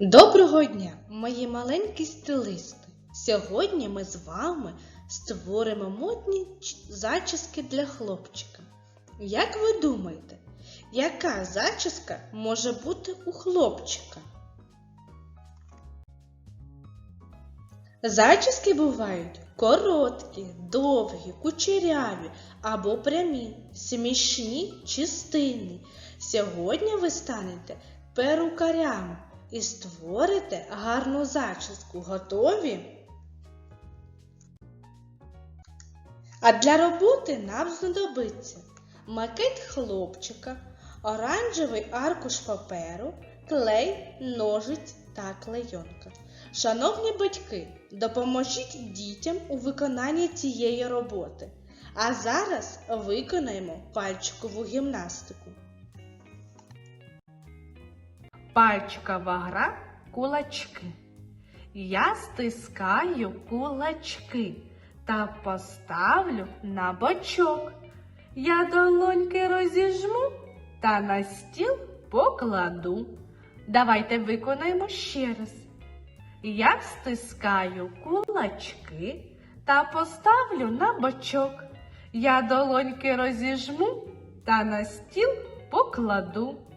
Доброго дня, мої маленькі стилисти! Сьогодні ми з вами створимо модні зачіски для хлопчика. Як ви думаєте, яка зачіска може бути у хлопчика? Зачіски бувають короткі, довгі, кучеряві або прямі, смішні чи стильні. Сьогодні ви станете перукарями і створите гарну зачіску. Готові? А для роботи нам знадобиться макет хлопчика, оранжевий аркуш паперу, клей, ножиць та клейонка. Шановні батьки, допоможіть дітям у виконанні цієї роботи. А зараз виконаємо пальчикову гімнастику. Пальчикова гра кулачки. Я стискаю кулачки та поставлю на бочок. Я долоньки розіжму та на стіл покладу. Давайте виконаємо ще раз. Я стискаю кулачки та поставлю на бочок. Я долоньки розіжму та на стіл покладу.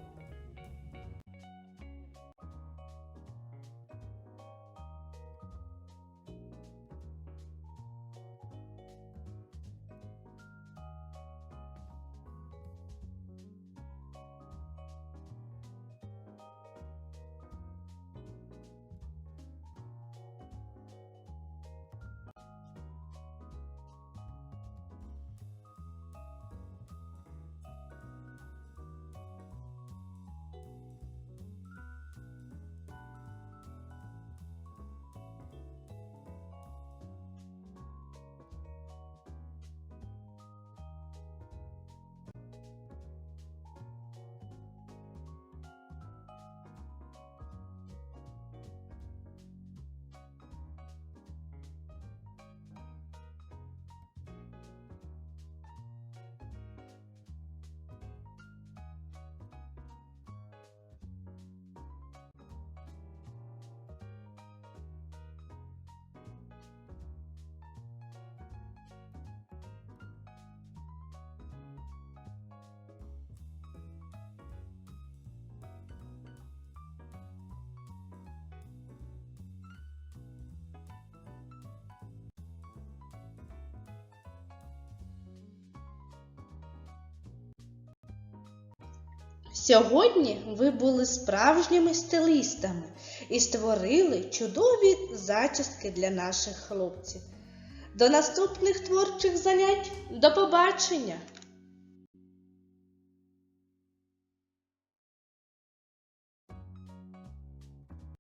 Сьогодні ви були справжніми стилістами і створили чудові зачіски для наших хлопців. До наступних творчих занять. До побачення!